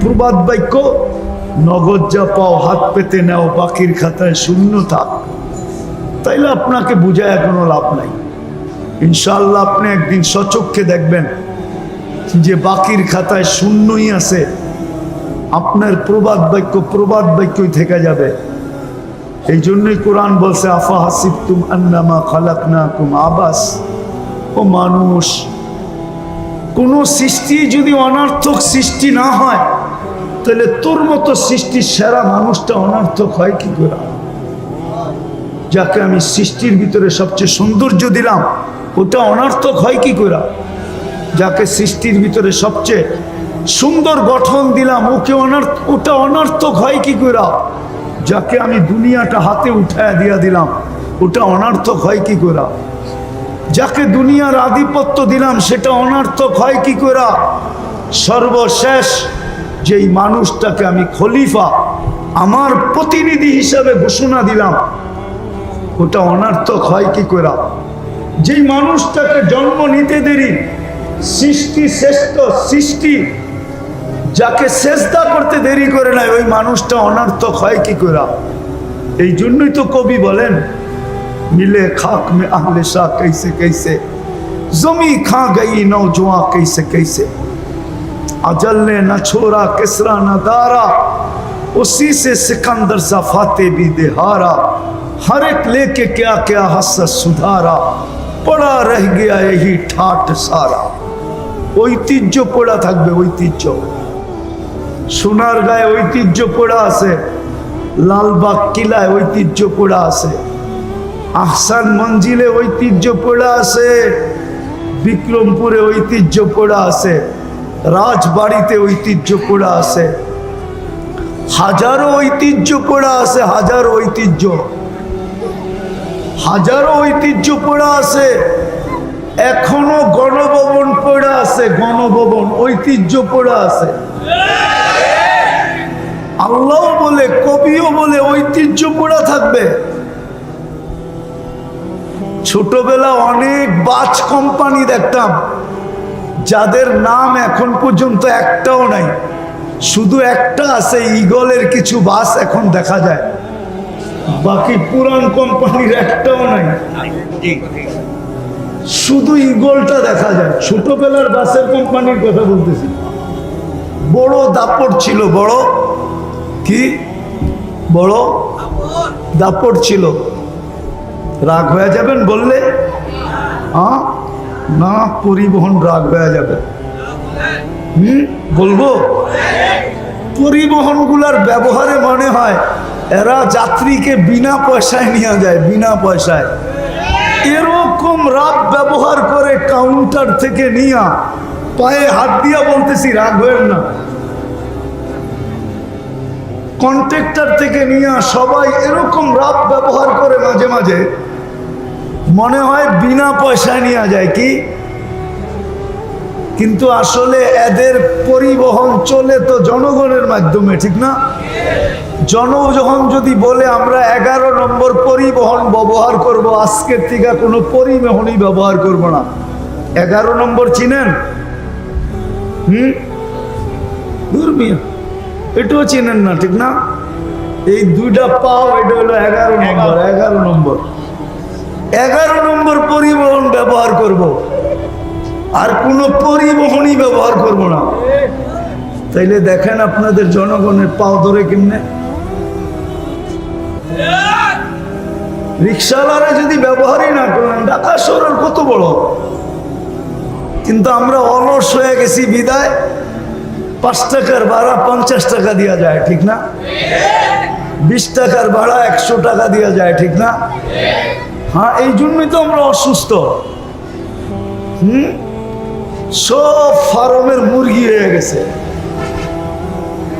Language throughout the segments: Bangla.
প্রবাদ বাক্য, নগদ যা পাও হাত পেতে নেও, বাকির খাতায় শূন্য থাক। তাইলে আপনাকে বুঝায় কোনো লাভ নাই। ইনশাল্লাহ আপনি একদিন সচক্ষে দেখবেন যে বাকির খাতায় শূন্যই আছে। আপনার প্রবাদ বাক্য প্রবাদ বাক্যই থেকে যাবে। এই জন্যই কোরআন বলছে, আফা হাসিব তুম আন্নামা খালাক না কুম আবাস, ও মানুষ কোনো সৃষ্টি যদি অনার্থক সৃষ্টি না হয়, তাহলে তোর মতো সৃষ্টির সেরা মানুষটা অনার্থক হয় কি করে? যাকে আমি সৃষ্টির ভিতরে সবচেয়ে সৌন্দর্য দিলাম, ওটা অনার্থক হয় কি করে? যাকে সৃষ্টির ভিতরে সবচেয়ে সুন্দর গঠন দিলাম, ওকে অনার্থ ওটা অনার্থক হয় কি করে? যাকে আমি দুনিয়াটা হাতে উঠায় দিয়া দিলাম, ওটা অনার্থক হয় কি করে? যাকে দুনিয়ার আধিপত্য দিলাম, সেটা অনার্থক হয় কি করে সর্বশেষ যেই মানুষটাকে আমি খলিফা, আমার প্রতিনিধি হিসাবে ঘোষণা দিলাম, ওটা অনার্থক হয় কি করে যেই মানুষটাকে জন্ম নিতে দেরি, সৃষ্টি শ্রেষ্ঠ সৃষ্টি, যাকে চেষ্টা করতে দেরি করে নাই, ওই মানুষটা অনার্থক হয় কি করে এই জন্যই তো কবি বলেন मिले खाक में अहले शाह कैसे कैसे जमी खा गई नौजवान कैसे कैसे अजल ने न छोड़ा किसरा न दारा उसी से सिकंदर सा फाते भी देहारा हर एक लेके क्या क्या हसत सुधारा पड़ा रह गया यही ठाट सारा ঐতিহ্য পড়া থাকবে ঐতিহ্য সোনার গায়ে ঐতিহ্য পড়া আছে লালবাগ কিলায় ঐতিহ্য পড়া আছে আহসান মঞ্জিলে ঐতিহ্য পড়া আছে, বিক্রমপুরে ঐতিহ্য পড়া আছে, রাজবাড়িতে ঐতিহ্য পড়া আছে। হাজারো ঐতিহ্য পড়া আছে, হাজারো ঐতিহ্য। হাজারো ঐতিহ্য পড়া আছে, এখনও গণভবন পড়া আছে, গণভবন ঐতিহ্য পড়া আছে। আল্লাহ বলে, কবিও বলে ঐতিহ্য পড়া থাকবে। ছোটবেলা অনেক বাস কোম্পানি দেখতাম, যাদের নাম এখন পর্যন্ত একটাও নাই। শুধু একটা আছে ইগলের কিছু বাস এখন দেখা যায়। বাকি পুরান কোম্পানির একটাও নাই। শুধু ইগলটা দেখা যায়। ছোটবেলার বাসের কোম্পানির কথা বলতেছি। বড় দাপট ছিল, বড় কি? বড় দাপট ছিল। রাগ হয়ে যাবেন বললে? না, পরিবহন রাগ হয়ে যাবে। হুম? বলব? পরিবহনগুলার ব্যবহারে মনে হয় এরা যাত্রীকে বিনা পয়সায় নিয়ে যায়, বিনা পয়সায়। এরকম রাগ ব্যবহার করে কাউন্টার থেকে নিয়া পায়ে হাত দিয়া বলতেছি, রাগ হয়েন না। কন্ট্রাক্টর থেকে নিয়ে সবাই এরকম রাত ব্যবহার করে মাঝে মাঝে মনে হয় বিনা পয়সায় নেওয়া যায় কি? কিন্তু আসলে এদের পরিবহন চলে তো জনগণের মাধ্যমে ঠিক না? জনগণ যদি বলে আমরা এগারো নম্বর পরিবহন ব্যবহার করব আজকের থেকে কোনো পরিবহনই ব্যবহার করব না। এগারো নম্বর চিনেন? হুম? দুর্মিয়া এটাও চেনেন না ঠিক না? এই দুইটা পাও এটা হলো এগারো নম্বর এগারো নম্বর। এগারো নম্বর পরিবহন ব্যবহার করব। আর কোনো পরিবহনই ব্যবহার করব না। তাইলে দেখেন আপনাদের জনগণের পাও ধরে কেমনে? রিক্সাওয়ালারা যদি ব্যবহারই না করেন ঢাকা শহরের কত বড়? কিন্তু আমরা অলস হয়ে গেছি বিদায়। পাঁচ টাকার ভাড়া পঞ্চাশ টাকা দেওয়া যায়, ঠিক না? বিশ টাকার ভাড়া একশো টাকা দেওয়া যায়, ঠিক না? হ্যাঁ এই জন্যই তো আমরা অসুস্থ। হুম? সব ফার্মের মুরগি হয়ে গেছে।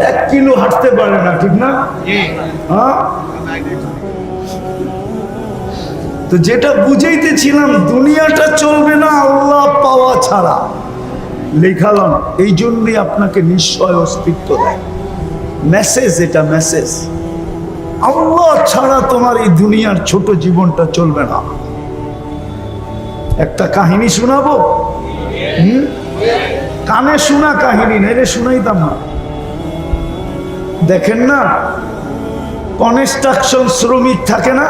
এক কিলো হাঁটতে পারে না, ঠিক না? হ্যাঁ? তো যেটা বুঝাইতেছিলাম, দুনিয়াটা চলবে না আল্লাহ পাওয়া ছাড়া। লেখালন এই জন্যই আপনাকে নিশ্চয় অস্তিত্ব দেয়। মেসেজ এটা মেসেজ আল্লাহ ছাড়া তোমার এই দুনিয়ার ছোট জীবনটা চলবে না। একটা কাহিনী শোনাবো? হুম? কানে শোনা কাহিনী না এটা শুনাইতাম না। দেখেন না কনস্ট্রাকশন শ্রমিক থাকে না,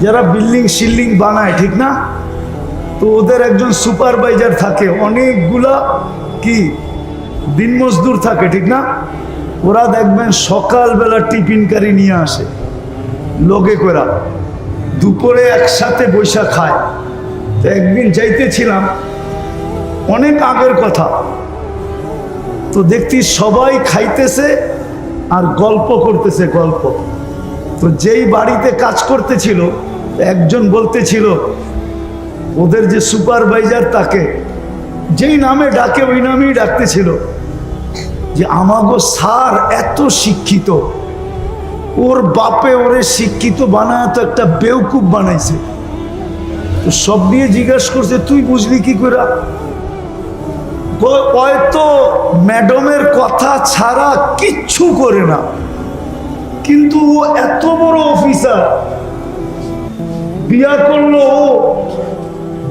যারা বিল্ডিং শিল্ডিং বানায়, ঠিক না? তো ওদের একজন সুপারভাইজার থাকে, অনেকগুলা কি? দিন মজদুর থাকে, ঠিক না? ওরা দেখবেন সকালবেলা টিফিনকারি নিয়ে আসে। লোকে করা দুপুরে একসাথে বৈশা খায়। তো একদিন যাইতেছিলাম, অনেক আগের কথা। তো দেখতি সবাই খাইতেছে আর গল্প করতেছে গল্প। তো যেই বাড়িতে কাজ করতেছিল, একজন বলতেছিল, ওদের যে সুপারভাইজার তাকে, যেই নামে ডাকে ওই নামেই ডাকতেছিল। যে আমাগো স্যার এত শিক্ষিত। ওর বাপে ওরে শিক্ষিত বানায় তো একটা বেউকুব বানাইছে। তো সব নিয়ে জিজ্ঞাসা করছে, তুই বুঝলি কি করে হয়তো ম্যাডামের কথা ছাড়া কিচ্ছু করে না। কিন্তু ও এত বড় অফিসার। বিয়া করল ও,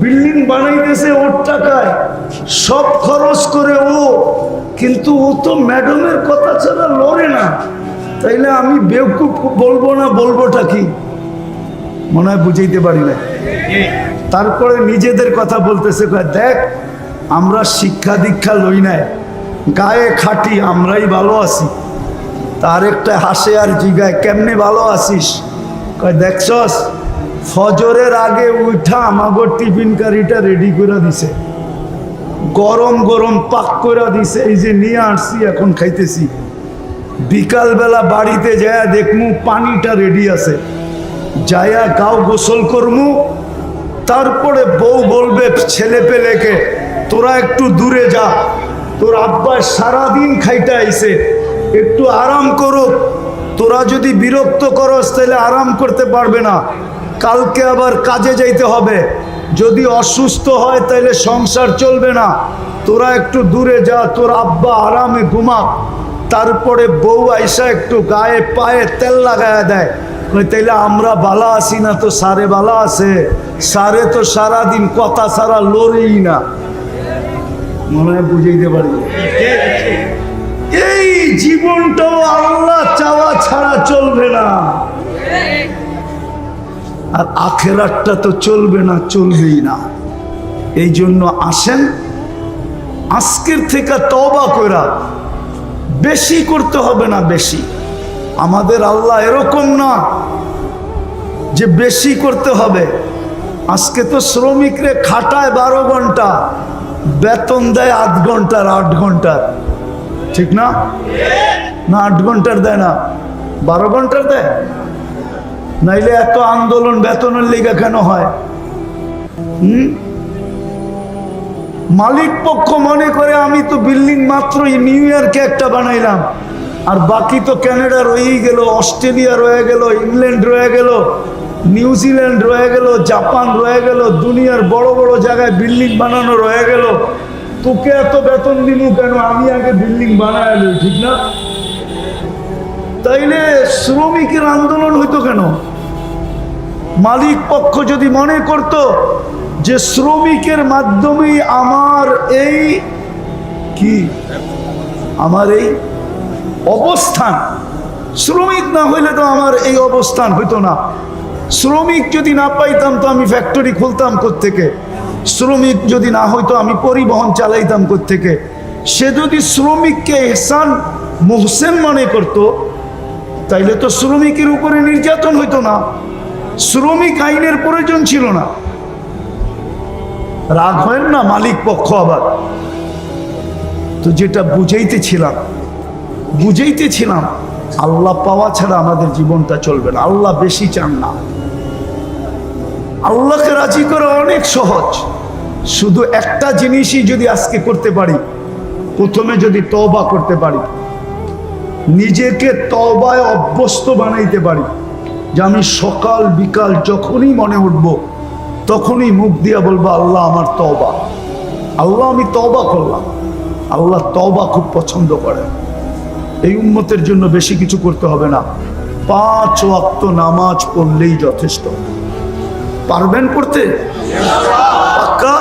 বিল্ডিং বানাইতেছে ওর টাকায়। সব খরচ করে ও কিন্তু ও তো ম্যাডামের কথা ছাড়া লড়ে না। তাইলে আমি বেউকুফ বলব না, বলবোটা কি? মনে হয় বুঝাইতে পারি না তারপরে নিজেদের কথা বলতেছে দেখ, আমরা শিক্ষা দীক্ষা লই নাই। গায়ে খাটি, আমরাই ভালো আছি। তার একটা হাসে আর জিগায়, কেমনে ভালো আছিস? কয়, দেখছস, ফজরের আগে উঠা আমাগো টিফিন কারিটা রেডি করে দিছে। গরম গরম পাক করে দিছে, এই যে নিয়ে আসছি, এখন খাইতেছি। বিকালবেলা বাড়িতে যায় দেখমু পানিটা রেডি আছে। যায়া গাও গোসল করমু, তারপরে বউ বলবে, ছেলে পেলেকে, তোরা একটু দূরে যা। তোর আব্বা সারাদিন খাইতে আইছে, একটু আরাম করো। তোরা যদি বিরক্ত করস, তাহলে আরাম করতে পারবে না। কালকে আবার কাজে যাইতে হবে। যদি অসুস্থ হয় তাহলে সংসার চলবে না। তোরা একটু দূরে যা, তোর আব্বা আরামে ঘুমা তারপরে বউ আইসা একটু গায়ে, পায়ে তেল লাগায় দেয়। তাইলে আমরা বালা আছি না তো সারে বালা আছে? সারে তো সারাদিন কথা সারা লড়েই না। মনে হয় বুঝাইতে পারি। এই জীবনটাও আল্লাহ চাওয়া ছাড়া চলবে না। আর আখেরাতটা তো চলবে না, চলবেই না। এই জন্য আসেন, আজকের থেকে তবা করা বেশি করতে হবে না বেশি। আমাদের আল্লাহ এরকম না যে বেশি করতে হবে। আজকে তো শ্রমিকরে খাটায় বারো ঘণ্টা, বেতন দেয় আধ ঘণ্টার, আট ঘণ্টার। ঠিক না? না, আট ঘণ্টার দেয় না। বারো ঘণ্টার দেয়? নাইলে এত আন্দোলন বেতনের লিগা কেন হয়? হুম? মালিক পক্ষ মনে করে আমি তো বিল্ডিং মাত্রই নিউ ইয়র্কে একটা বানাইলাম। আর বাকি তো ক্যানাডা রয়েই গেল, অস্ট্রেলিয়া রয়ে গেল, ইংল্যান্ড রয়ে গেল, নিউজিল্যান্ড রয়ে গেল, জাপান রয়ে গেল, দুনিয়ার বড় বড় জায়গায় বিল্ডিং বানানো রয়ে গেল। তোকে এত বেতন দিনু কেন? আমি আগে বিল্ডিং বানায় ঠিক না? তাইলে শ্রমিকের আন্দোলন হইতো কেন? মালিক পক্ষ যদি মনে করত যে শ্রমিকের মাধ্যমেই আমার এই কি? আমার এই অবস্থান, শ্রমিক না হইলে তো আমার এই অবস্থান হইতো না। শ্রমিক যদি না পাইতাম তো আমি ফ্যাক্টরি খুলতাম থেকে শ্রমিক যদি না হইতো আমি পরিবহন চালাইতাম থেকে সে যদি শ্রমিককে এহসান মোহসেন মনে করত, তাইলে তো শ্রমিকের উপরে নির্যাতন হইতো না। শ্রমিক আইনের প্রয়োজন ছিল না। রাগ হয় না মালিক পক্ষ আবার? তো যেটা বুঝাইতেছিলাম বুঝাইতেছিলাম, আল্লাহ পাওয়া ছাড়া আমাদের জীবনটা চলবে না। আল্লাহ বেশি চান না। আল্লাহকে রাজি করা অনেক সহজ। শুধু একটা জিনিসই যদি আজকে করতে পারি, প্রথমে যদি তওবা করতে পারি, নিজেকে তবায় অভ্যস্ত বানাইতে পারি যে আমি সকাল, বিকাল যখনই মনে উঠব, তখনই মুখ দিয়া বলব, আল্লাহ আমার তবা আল্লাহ আমি তবা করলাম। আল্লাহ তবা খুব পছন্দ করেন। এই উন্মতের জন্য বেশি কিছু করতে হবে না। পাঁচ ওয়াক্ত নামাজ পড়লেই যথেষ্ট। পারবেন পড়তে? পাক্কা?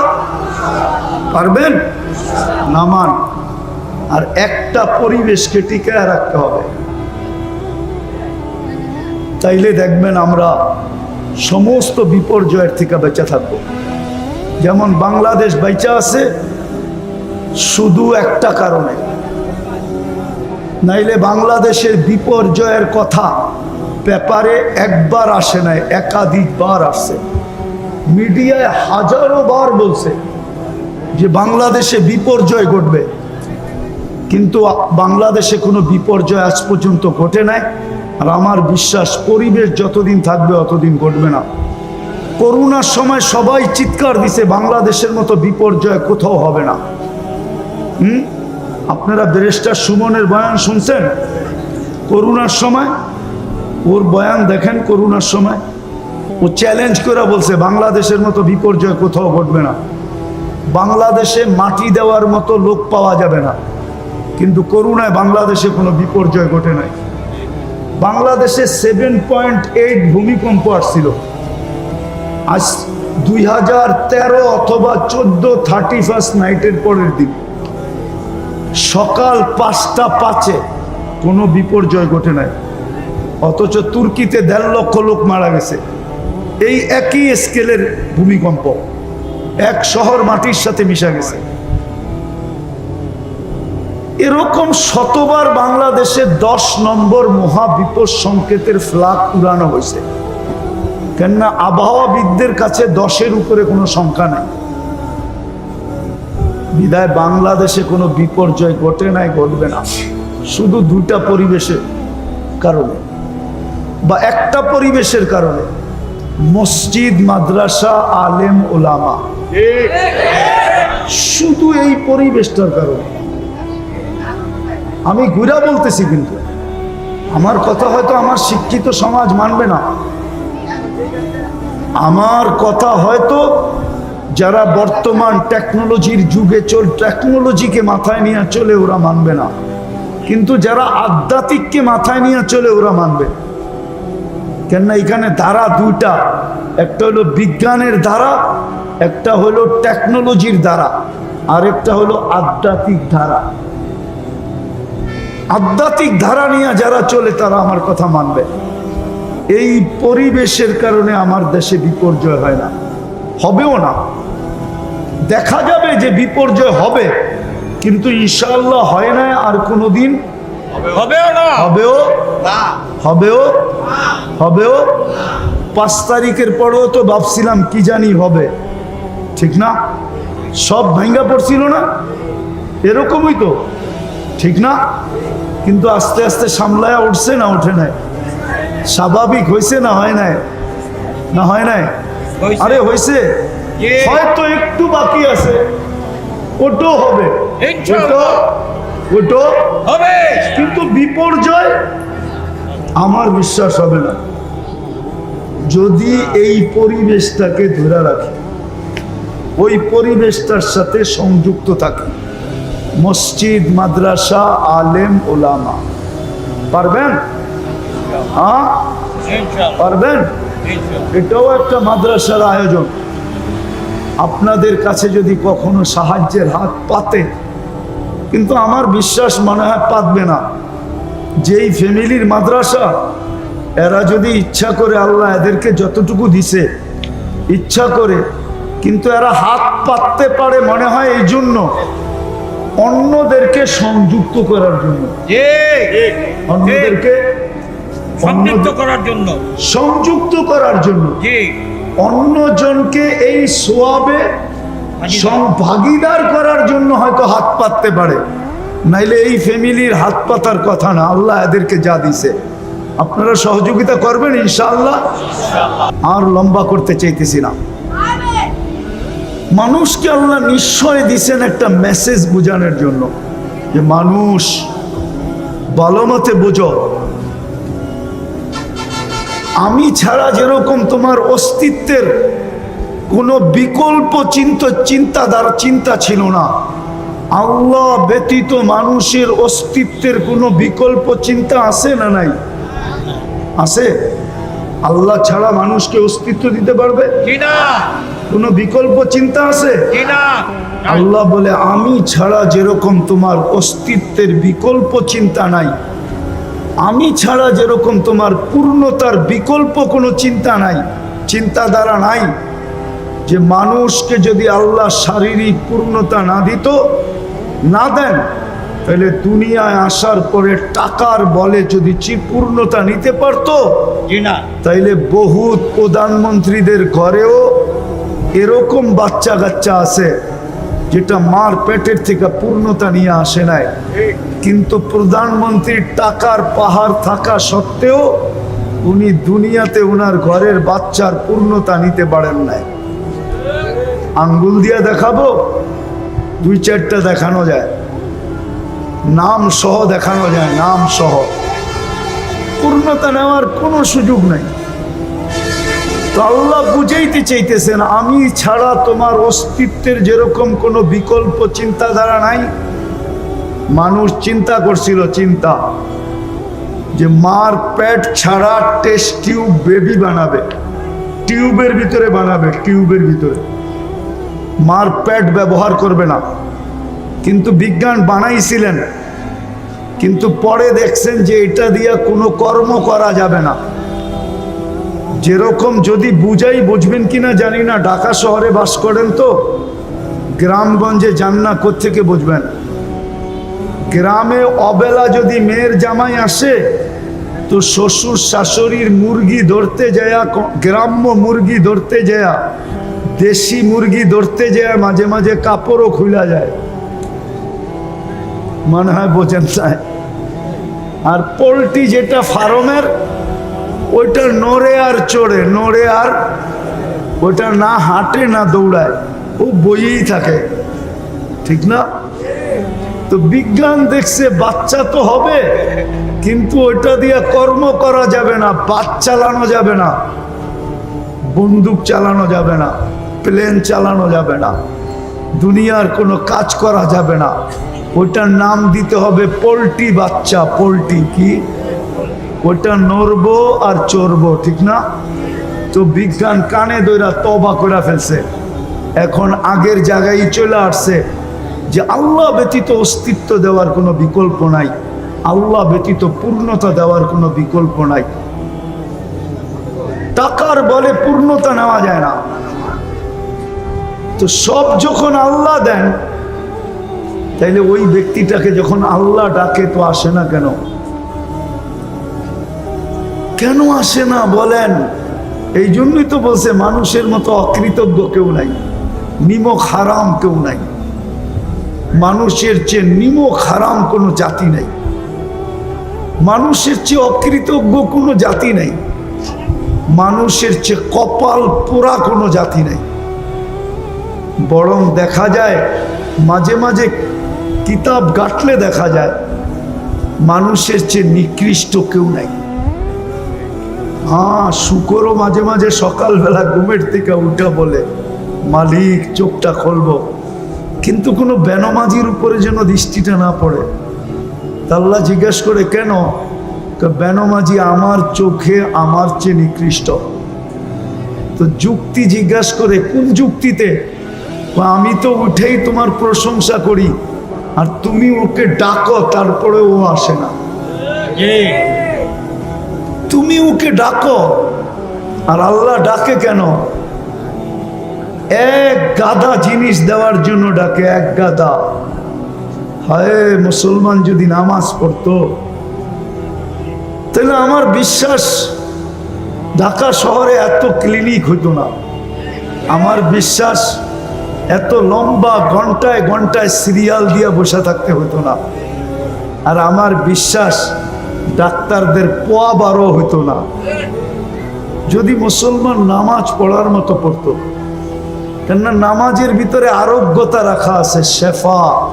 পারবেন? নামান। আর একটা পরিবেশকে টিকায় রাখতে হবে। তাইলে দেখবেন আমরা সমস্ত বিপর্যয়ের থেকে বেঁচে থাকব। যেমন বাংলাদেশ বেঁচে আছে, শুধু একটা কারণে। নাইলে বাংলাদেশের বিপর্যয়ের কথা পেপারে একবার আসে নাই, একাধিকবার আসছে মিডিয়ায় হাজারো বার বলছে যে বাংলাদেশে বিপর্যয় ঘটবে। কিন্তু বাংলাদেশে কোনো বিপর্যয় আজ পর্যন্ত ঘটে নাই। আর আমার বিশ্বাস, পরিবেশ যতদিন থাকবে অতদিন ঘটবে না। করোনার সময় সবাই চিৎকার দিছে, বাংলাদেশের মতো বিপর্যয় কোথাও হবে না। হুম? আপনারা ব্যারিস্টার সুমনের বয়ান শুনছেন? করোনার সময়? ওর বয়ান দেখেন করোনার সময়। ও চ্যালেঞ্জ করে বলছে, বাংলাদেশের মতো বিপর্যয় কোথাও ঘটবে না। বাংলাদেশে মাটি দেওয়ার মতো লোক পাওয়া যাবে না। কিন্তু করুণায় বাংলাদেশে কোনো বিপর্যয় ঘটে নাই। বাংলাদেশে সেভেন পয়েন্ট এইট ভূমিকম্প আসছিল। আজ দুই হাজার তেরো অথবা চোদ্দ থার্টি ফার্স্ট নাইটের পরের দিন, সকাল পাঁচটা পাঁচে কোনো বিপর্যয় ঘটে নাই। অথচ তুর্কিতে দেড় লক্ষ লোক মারা গেছে। এই একই স্কেলের ভূমিকম্প, এক শহর মাটির সাথে মিশা গেছে। এরকম শতবার বাংলাদেশে দশ নম্বর মহাবিপদ সংকেতের ফ্ল্যাগ উড়ানো হয়েছে। কেননা আবহাওয়াবিদদের কাছে দশের উপরে কোনো সংখ্যা নাই। বিদায় বাংলাদেশে কোনো বিপর্যয় ঘটে নাই ঘটবে না। শুধু দুটা পরিবেশের কারণে বা একটা পরিবেশের কারণে। মসজিদ মাদ্রাসা আলেম ওলামা। শুধু এই পরিবেশটার কারণে। আমি ঘুরা বলতেছি কিন্তু। আমার কথা হয়তো আমার শিক্ষিত সমাজ মানবে না। আমার কথা হয়তো যারা বর্তমান টেকনোলজির যুগে চল টেকনোলজিকে মাথায় নিয়ে চলে ওরা মানবে না। কিন্তু যারা আধ্যাত্মিককে মাথায় নিয়ে চলে ওরা মানবে। কেননা এখানে ধারা দুইটা। একটা হলো বিজ্ঞানের ধারা, একটা হলো টেকনোলজির ধারা আর একটা হলো আধ্যাত্মিক ধারা। আধ্যাত্মিক ধারা নিয়ে যারা চলে তারা আমার কথা মানবে। এই পরিবেশের কারণে আমার দেশে বিপর্যয় হয় না। হবেও না। দেখা যাবে যে বিপর্যয় হবে কিন্তু ইনশাআল্লাহ হয় না আর কোনোদিন। হবেও না। হবেও হবেও হবেও। পাঁচ তারিখের পরেও তো ভাবছিলাম কি জানি হবে। ঠিক না? সব ভাঙ্গা পড়ছিল না? এরকমই তো। ঠিক না? কিন্তু আস্তে আস্তে সামলায়া উঠছে না ওঠে নাই। স্বাভাবিক হয়েছে না হয় নাই? না হয় নাই? আরে হয়েছে হয়তো একটু বাকি আছে। ওটো হবে। ওটো। হবে। কিন্তু বিপর্যয় আমার বিশ্বাস হবে না। যদি এই পরিবেশটাকে ধরে রাখি ওই পরিবেশটার সাথে সংযুক্ত থাকি। মসজিদ মাদ্রাসা আলেম ওলামা পারবেন? হ্যাঁ? পারবেন? এটাও একটা মাদ্রাসার আয়োজন। আপনাদের কাছে যদি কখনো সাহায্যের হাত পাতে কিন্তু আমার বিশ্বাস মনে হয় পাতবে না। যেই ফ্যামিলির মাদ্রাসা এরা যদি ইচ্ছা করে আল্লাহ এদেরকে যতটুকু দিছে ইচ্ছা করে কিন্তু এরা হাত পাততে পারে মনে হয় এই জন্য। অন্যদেরকে সংযুক্ত করার জন্য। অন্যদেরকে সংযুক্ত করার জন্য। সংযুক্ত করার জন্য। অন্যজনকে এই সোয়াবে ভাগিদার করার জন্য হয়তো হাত পাততে পারে। নাইলে এই ফ্যামিলির হাত পাতার কথা না আল্লাহ এদেরকে যা দিছে। আপনারা সহযোগিতা করবেন ইনশাআল্লাহ। আর লম্বা করতে চাইতেছি না। মানুষকে আল্লাহ নিশ্চয় দিছেন একটা মেসেজ বোঝানোর জন্য। যে মানুষ, ভালো মতে বোঝো। আমি ছাড়া যেরকম তোমার অস্তিত্বের কোনো বিকল্প চিন্ত, চিন্তাধারা, চিন্তা ছিল না। আল্লাহ ব্যতীত মানুষের অস্তিত্বের কোনো বিকল্প চিন্তা আছে না নাই? আছে? আল্লাহ ছাড়া মানুষকে অস্তিত্ব দিতে পারবে? জি না কোনো বিকল্প চিন্তা আছে? আল্লাহ বলে আমি ছাড়া যেরকম তোমার অস্তিত্বের বিকল্প চিন্তা নাই আমি ছাড়া যেরকম তোমার পূর্ণতার বিকল্প কোনো চিন্তা নাই চিন্তাধারা নাই যে মানুষকে যদি আল্লাহ শারীরিক পূর্ণতা না দিত না দেন তাহলে দুনিয়ায় আসার পরে টাকার বলে যদি চি- পূর্ণতা নিতে পারতো তাইলে বহুত প্রধানমন্ত্রীদের ঘরেও এরকম বাচ্চা কাচ্চা আছে যেটা মার পেটের থেকে পূর্ণতা নিয়ে আসে নাই। কিন্তু প্রধানমন্ত্রীর টাকার পাহাড় থাকা সত্ত্বেও উনি দুনিয়াতে ওনার ঘরের বাচ্চার পূর্ণতা নিতে পারেন নাই। আঙ্গুল দিয়ে দেখাবো, দুই চারটা দেখানো যায়। নাম সহ দেখানো যায়, নাম সহ। পূর্ণতা নেওয়ার কোনো সুযোগ নাই। আল্লাহ বুঝাইতে চাইতেছেন, আমি ছাড়া তোমার অস্তিত্বের যেরকম কোনো বিকল্প চিন্তাধারা নাই। মানুষ চিন্তা করছিল, চিন্তা, যে মার পেট ছাড়া টেস্ট টিউব বেবি বানাবে টিউবের ভিতরে বানাবে টিউবের ভিতরে। মার পেট ব্যবহার করবে না। কিন্তু বিজ্ঞান বানাইছিলেন, কিন্তু পরে দেখছেন যে এটা দিয়ে কোনো কর্ম করা যাবে না। যেরকম যদি বুঝাই বুঝবেন কিনা জানি না, ঢাকা শহরে বাস করেন তো, গ্রামগঞ্জে যান না কোথেকে বুঝবেন? গ্রামে অবেলা যদি মেয়ের জামাই আসে, তো শ্বশুর শাশুড়ির মুরগি ধরতে যায়া, গ্রাম্য মুরগি ধরতে যায়া, দেশি মুরগি ধরতে যায় মাঝে মাঝে কাপড়ও খুলা যায়। মনে হয় বোঝেন আর পোলট্রি যেটা ফার্মের ওইটা নড়ে আর চড়ে, নড়ে আর ওইটা না হাঁটে, না দৌড়ায়। ও বইয়েই থাকে। ঠিক না? তো বিজ্ঞান দেখছে বাচ্চা তো হবে, কিন্তু ওইটা দিয়ে কর্ম করা যাবে না, বাস চালানো যাবে না, বন্দুক চালানো যাবে না, প্লেন চালানো যাবে না, দুনিয়ার কোনো কাজ করা যাবে না। ওইটার নাম দিতে হবে পোলট্রি বাচ্চা, পোলট্রি কি? ওইটা নড়বো আর চড়বো, ঠিক না? তো বিজ্ঞান কানে দইরা তবা করে ফেলছে। এখন আগের জায়গায় চলে আসছে যে আল্লাহ ব্যতীত অস্তিত্ব দেওয়ার কোনো বিকল্প নাই। আল্লাহ ব্যতীত পূর্ণতা দেওয়ার কোনো বিকল্প নাই। টাকার বলে পূর্ণতা নেওয়া যায় না। তো সব যখন আল্লাহ দেন, তাইলে ওই ব্যক্তিটাকে যখন আল্লাহ ডাকে, তো আসে না কেন? কেন আসে না বলেন? এই জন্যই তো বলছে মানুষের মতো অকৃতজ্ঞ কেউ নাই, নিমক হারাম কেউ নাই। মানুষের চেয়ে নিমক হারাম কোনো জাতি নেই। মানুষের চেয়ে অকৃতজ্ঞ কোনো জাতি নেই। মানুষের চেয়ে কপাল পোড়া কোনো জাতি নেই। বরং দেখা যায়, মাঝে মাঝে কিতাব গাঁটলে দেখা যায়, মানুষের চেয়ে নিকৃষ্ট কেউ নাই। হ্যাঁ শুকরও মাঝে মাঝে সকালবেলা ঘুমের থেকে উঠা বলে, মালিক, চোখটা খুলবো। কিন্তু কোনো বেনমাজির উপরে যেন দৃষ্টিটা না পড়ে। তা আল্লাহ জিজ্ঞেস করে, কেন? বেনমাজি আমার চোখে আমার চেয়ে নিকৃষ্ট। তো যুক্তি জিজ্ঞাসা করে, কোন যুক্তিতে? আমি তো উঠেই তোমার প্রশংসা করি, আর তুমি ওকে ডাকো তারপরে ও আসে না। তুমি ওকে ডাকো। আর আল্লাহ ডাকে কেন? এক গাদা জিনিস দেওয়ার জন্য ডাকে, এক গাদা। হায়, মুসলমান যদি নামাজ পড়তো, তাহলে আমার বিশ্বাস ঢাকা শহরে এত ক্লিনিক হতো না। আমার বিশ্বাস এত লম্বা ঘন্টায় ঘন্টায় সিরিয়াল দিয়ে বসে থাকতে হতো না। আর আমার বিশ্বাস ডাক্তারদের পোয়া বারো হতো না। যদি মুসলমান নামাজ পড়ার মতো পড়তো, কেননা নামাজের ভিতরে আরোগ্যতা রাখা আছে, শেফা।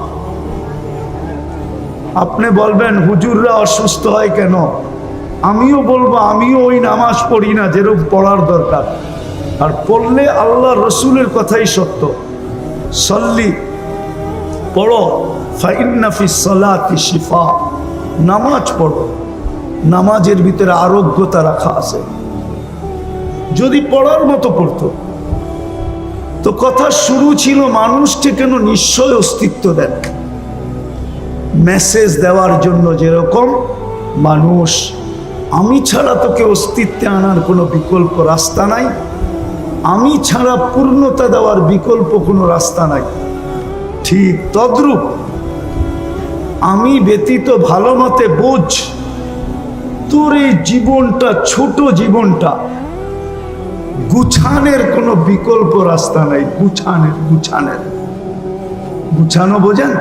আপনি বলবেন, হুজুররা অসুস্থ হয় কেন? আমিও বলব, আমিও ওই নামাজ পড়ি না যেরকম পড়ার দরকার। আর পড়লে আল্লাহ রসুলের কথাই সত্য। সল্লি, পড়ো ফাইন্নাফি সলাতি শিফা। নামাজ পড়ো। নামাজের ভিতরে আরোগ্যতা রাখা আছে। যদি পড়ার মতো পড়তো। তো কথা শুরু ছিল, মানুষকে কেন নিশ্চয় অস্তিত্ব দেন? মেসেজ দেওয়ার জন্য যেরকম, মানুষ, আমি ছাড়া তোকে অস্তিত্বে আনার কোনো বিকল্প রাস্তা নাই। আমি ছাড়া পূর্ণতা দেওয়ার বিকল্প কোনো রাস্তা নাই। ঠিক তদ্রূপ, আমি ব্যতীত ভালো মতে বোঝ তোর এই জীবনটা ছোট জীবনটা গুছানের কোনো বিকল্প রাস্তা নাই গুছানের গুছানের। গুছানো বোঝেন?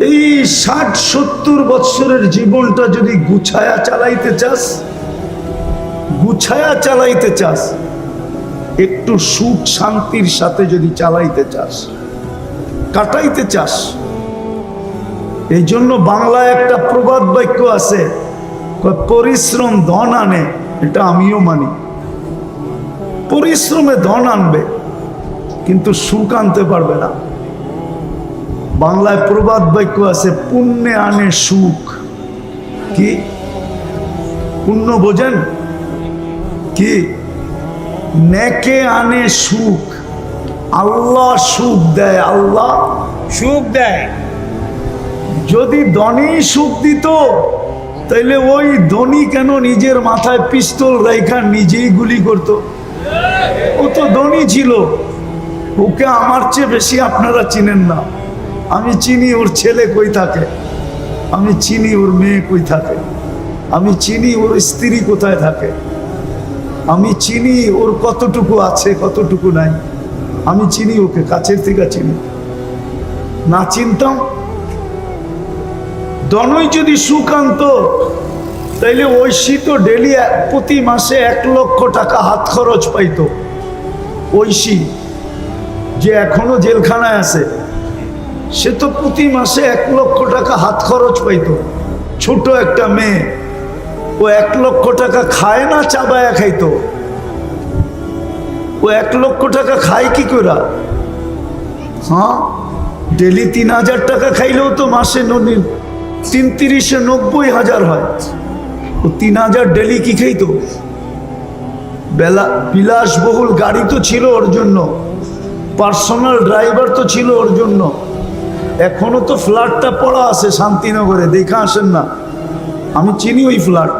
এই ষাট সত্তর বৎসরের জীবনটা যদি গুছায়া চালাইতে চাস গুছায়া চালাইতে চাস একটু সুখ শান্তির সাথে যদি চালাইতে চাস কাটাইতে চাস এই জন্য বাংলায় একটা প্রবাদ বাক্য আছে পরিশ্রম ধন আনে এটা আমিও মানি। পরিশ্রমে ধন আনবে, কিন্তু সুখ আনতে পারবে না। বাংলায় প্রবাদ বাক্য আছে, পুণ্যে আনে সুখ কি? পুণ্য বোঝেন? কি? নেকে আনে সুখ। আল্লাহ সুখ দেয়, আল্লাহ সুখ দেয়। যদি ধনী সুখ দিত, তাইলে ওই ধনী কেন নিজের মাথায় পিস্তল রেখা নিজেই গুলি করত? ও তো ধনী ছিল। ওকে আমার চেয়ে বেশি আপনারা চিনেন না। আমি চিনি ওর ছেলে কই থাকে। আমি চিনি ওর মেয়ে কই থাকে। আমি চিনি ওর স্ত্রী কোথায় থাকে। আমি চিনি ওর কতটুকু আছে, কতটুকু নাই। আমি চিনি ওকে কাছের থেকে চিনি। না চিনতাম দনই যদি সুখ আনতো তাইলে ঐশী তো ডেলি প্রতি মাসে এক লক্ষ টাকা হাত খরচ পাইতো। ঐশী, যে এখনও জেলখানায় আছে, সে তো প্রতি মাসে এক লক্ষ টাকা হাত খরচ পাইতো। ছোট একটা মেয়ে, ও এক লক্ষ টাকা খায় না চাবায়া খাইতো? ও এক লক্ষ টাকা খায় কি করে হ্যাঁ ডেলি তিন হাজার টাকা খাইলেও তো মাসে ন- তিন তিরিশে নব্বই হাজার হয়। ও তিন হাজার ডেলি কি খাইতো? বেলা বিলাসবহুল গাড়ি তো ছিল ওর জন্য। পার্সোনাল ড্রাইভার তো ছিল ওর জন্য। এখনও তো ফ্ল্যাটটা পড়া আছে শান্তিনগরে, দেখা আসেন না। আমি চিনি ওই ফ্ল্যাট।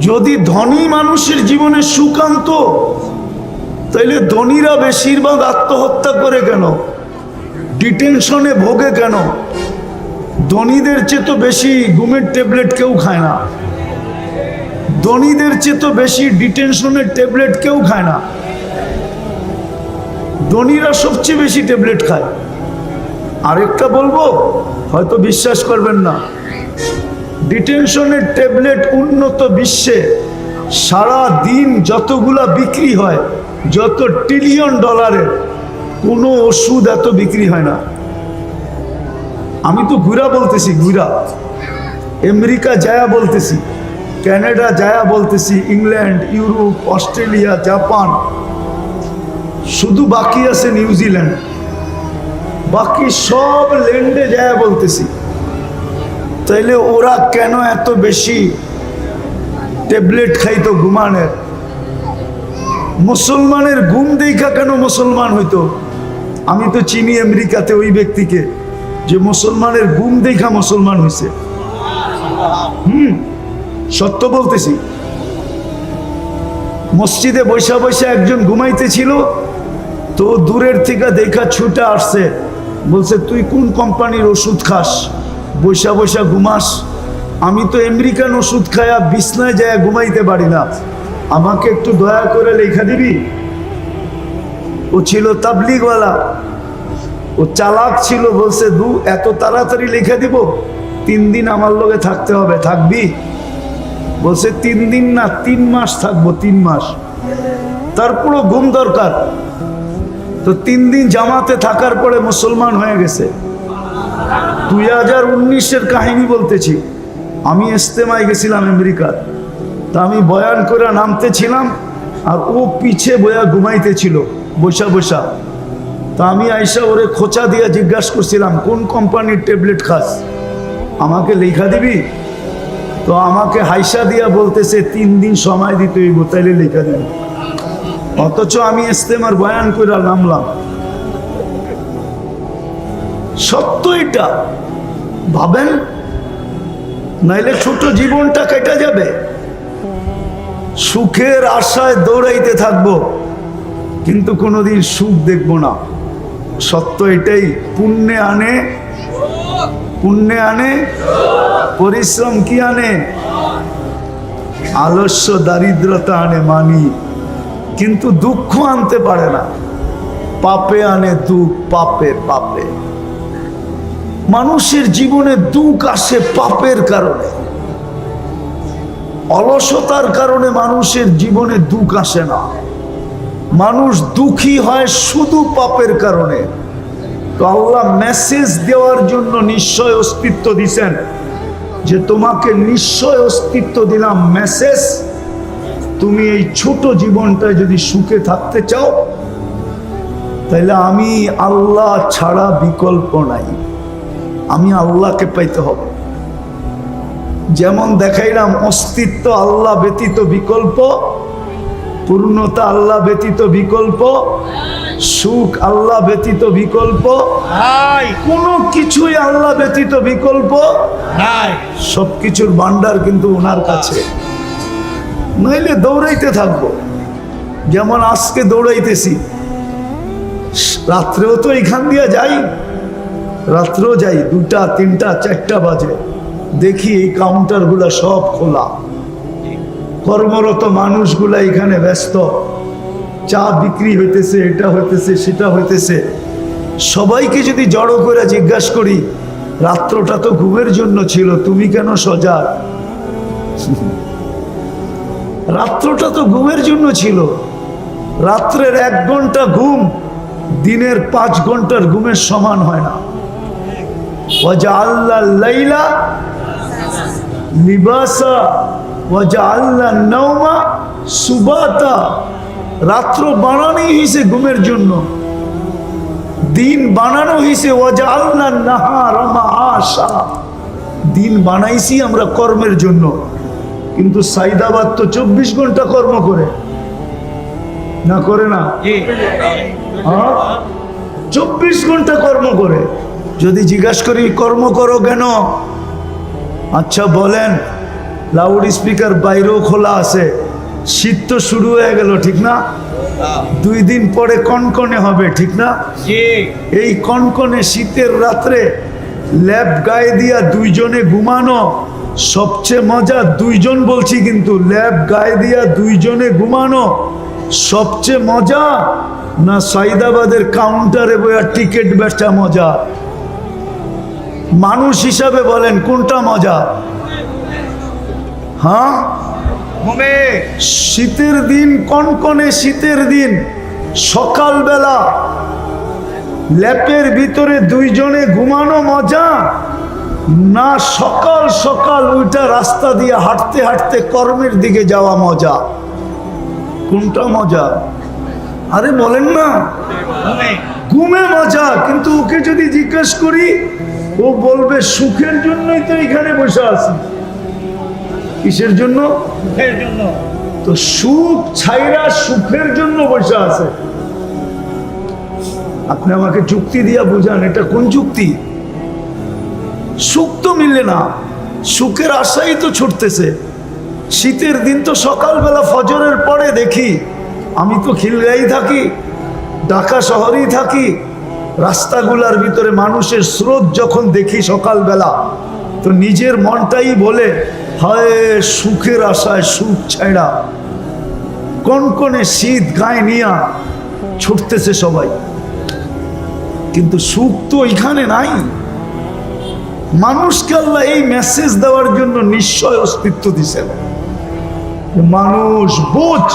যদি ধনী মানুষের জীবনে সুকান্ত তাইলে ধনীরা বেশিরভাগ আত্মহত্যা করে কেন? ডিটেনশনে ভোগে কেন? ধনীদের চেয়ে তো বেশি ঘুমের ট্যাবলেট কেউ খায় না। ধনীদের চেয়ে তো বেশি ডিটেনশনের ট্যাবলেট কেউ খায় না। ধনীরা সবচেয়ে বেশি ট্যাবলেট খায়। আরেকটা বলব, হয়তো বিশ্বাস করবেন না। ডিটেনশনের ট্যাবলেট উন্নত বিশ্বে সারা দিন যতগুলা বিক্রি হয়, যত ট্রিলিয়ন ডলারের কোনো ওষুধ এত বিক্রি হয় না। আমি তো ঘুরা বলতেছি, ঘুরা। আমেরিকা যায়া বলতেছি ক্যানাডা যায়া বলতেছি, ইংল্যান্ড, ইউরোপ, অস্ট্রেলিয়া, জাপান। শুধু বাকি আছে নিউজিল্যান্ড বাকি সব ল্যান্ডে যায় বলতেছি। তাইলে ওরা কেন এত বেশি ট্যাবলেট খাইতো ঘুমানের? মুসলমানের ঘুম দেখা কেন মুসলমান হইতো? আমি তো চিনি আমেরিকাতে ওই ব্যক্তিকে যে মুসলমানের গুম দেখা মুসলমান হয়েছে হুম, সত্য বলতেছি। মসজিদে বৈশা বৈশা একজন ঘুমাইতেছিল, তো দূরের থেকে দেখা ছুটে আসছে। বলছে, তুই কোন কোম্পানির ওষুধ খাস? বৈশা বৈশা ঘুমাস। আমি তো আমেরিকান ওষুধ খায়া বিছনায় যায় ঘুমাইতে পারি না। আমাকে একটু দয়া করে লেখা দিবি? ও ছিল তাবলিগওয়ালা। ও চালাক ছিল বলছে, দু, এত তাড়াতাড়ি লিখে দিব, তিন দিন আমার লগে থাকতে হবে, থাকবি? বলছে, তিন দিন না, তিন মাস থাকব, তিন মাস। তারপরও ঘুম দরকার। তো তিন দিন জামাতে থাকার পরে মুসলমান হয়ে গেছে। দুই হাজার উনিশের কাহিনী বলতেছি। আমি ইস্তেমায় গেছিলাম আমেরিকার। তা আমি বয়ান করে নামতেছিলাম আর ও পিছে বয়া ঘুমাইতেছিল। বসা বসা তা আমি আইসা ওরে খোঁচা দিয়ে জিজ্ঞাসা করছিলাম, কোন কোম্পানির ট্যাবলেট খাস? আমাকে লেখা দিবি? তো আমাকে হাইসা দিয়া বলতেছে, তিন দিন সময় দিতে হইব, তাইলে লেখা দিবি। অথচ আমি ইস্তেমার বয়ান করে নামলাম। সত্য এটা। ভাবেন? নাইলে ছোট জীবনটা কেটে যাবে। সুখের আশায় দৌড়াইতে থাকব। কিন্তু কোনোদিন সুখ দেখব না। সত্য এটাই, পুণ্যে আনে পুণ্যে আনে, পরিশ্রম কি আনে? আলস্য দারিদ্রতা আনে মানি, কিন্তু দুঃখ আনতে পারে না। পাপে আনে দুঃখ, পাপে পাপে। মানুষের জীবনে দুঃখ আসে পাপের কারণে। অলসতার কারণে মানুষের জীবনে দুঃখ আসে না। মানুষ দুঃখী হয় শুধু পাপের কারণে। তো আল্লাহ মেসেজ দেওয়ার জন্য নিশ্চয় অস্তিত্ব দিছেন। যে তোমাকে নিশ্চয় অস্তিত্ব দিলাম মেসেজ তুমি এই ছোট জীবনটায় যদি সুখে থাকতে চাও, তাহলে আমি আল্লাহ ছাড়া বিকল্প নাই। আমি আল্লাহকে পাইতে হবে। যেমন দেখাইলাম, অস্তিত্ব আল্লাহ ব্যতীত বিকল্প পূর্ণতা আল্লাহ ব্যতীত বিকল্প সুখ আল্লাহ ব্যতীত বিকল্প নাই। কোনো কিছুই আল্লাহ ব্যতীত বিকল্প নাই। সব কিছুর ভান্ডার কিন্তু ওনার কাছে। নইলে দৌড়াইতে থাকব। যেমন আজকে দৌড়াইতেছি রাত্রেও তো এখান দিয়ে যাই রাত্রেও যাই দুটা তিনটা চারটা বাজে। দেখি এই কাউন্টারগুলো সব খোলা। কর্মরত মানুষগুলা এখানে ব্যস্ত। চা বিক্রি হইতেছে, এটা হইতেছে, সেটা হইতেছে। সবাইকে যদি জড়ো করে জিজ্ঞাসা করি, রাত্রটা তো ঘুমের জন্য ছিল, তুমি কেন সজাগ? রাত্রটা তো ঘুমের জন্য ছিল। রাত্রের এক ঘণ্টা ঘুম, দিনের পাঁচ ঘণ্টার ঘুমের সমান হয় না। ওয়াজা আল্লাহ লাইলা লিবাসা ওয়াজা আল্লাহ নৌমা সুবাতা। রাত্র বানানোই হয়েছে ঘুমের জন্য। দিন বানানো হয়েছে ওয়াজা আল্লাহ নাহার আশা দিন বানাইছি আমরা কর্মের জন্য। কিন্তু সাইদাবাদ তো চব্বিশ ঘণ্টা কর্ম করে। না করে না? হ্যাঁ? চব্বিশ ঘণ্টা কর্ম করে। যদি জিজ্ঞাসা করি কর্ম করো কেন? আচ্ছা বলেন। লাউড স্পিকার বাইরেও খোলা আছে। শীত তো শুরু হয়ে গেল ঠিক না? দুই দিন পরে কনকনে হবে ঠিক না? এই কনকনে শীতের রাত্রে ল্যাব গায়ে দিয়া দুইজনে ঘুমানো সবচেয়ে মজা দুইজন বলছি কিন্তু ল্যাব গায়ে দিয়া দুইজনে ঘুমানো সবচেয়ে মজা না সাইদাবাদের কাউন্টারে বইয়া টিকিট বেচা মজা? মানুষ হিসাবে বলেন কোনটা মজা? হ্যাঁ? শীতের দিন কনকনে শীতের দিন সকালবেলা ল্যাপের ভিতরে দুইজনে ঘুমানো মজা না সকাল সকাল ওইটা রাস্তা দিয়ে হাঁটতে হাঁটতে কর্মের দিকে যাওয়া মজা। কোনটা মজা? আরে বলেন না। ঘুমে মজা কিন্তু ওকে যদি জিজ্ঞেস করি ও বলবে সুখের জন্যই তো এখানে বসে আছি। কিসের জন্য? তো সুখ ছাইরা সুখের জন্য বসে আছে। আপনি আমাকে যুক্তি দিয়া বুঝান এটা কোন যুক্তি? সুখ তো মিললে না সুখের আশাই তো ছুটতেছে। শীতের দিন তো সকালবেলা ফজরের পরে দেখি আমি তো খিলগাই থাকি ঢাকা শহরেই থাকি রাস্তাগুলার ভিতরে মানুষের স্রোত যখন দেখি সকালবেলা তো নিজের মনটাই বলে হায় সুখের আশায় সুখ ছাইড়া কনকনে শীত গায়ে নিয়া ছুটতেছে সবাই। কিন্তু সুখ তো এখানে নাই। মানুষকে আল্লাহ এই মেসেজ দেওয়ার জন্য নিশ্চয় অস্তিত্ব দিছেন। মানুষ বোঝ,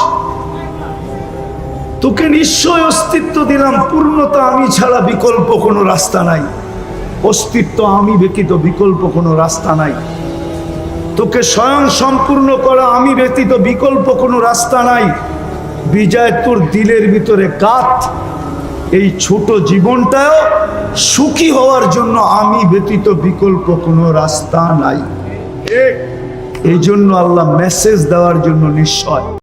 তোকে নিশ্চয় অস্তিত্ব দিলাম, পূর্ণতা আমি ছাড়া বিকল্প কোনো রাস্তা নাই। অস্তিত্ব আমি ব্যতীত বিকল্প কোনো রাস্তা নাই। তোকে স্বয়ং সম্পূর্ণ করা আমি ব্যতীত বিকল্প কোনো রাস্তা নাই। বিজয় তোর দিলের ভিতরে কাত। এই ছোট জীবনটাও সুখী হওয়ার জন্য আমি ব্যতীত বিকল্প কোনো রাস্তা নাই। এই জন্য আল্লাহ মেসেজ দেওয়ার জন্য নিশ্চয়।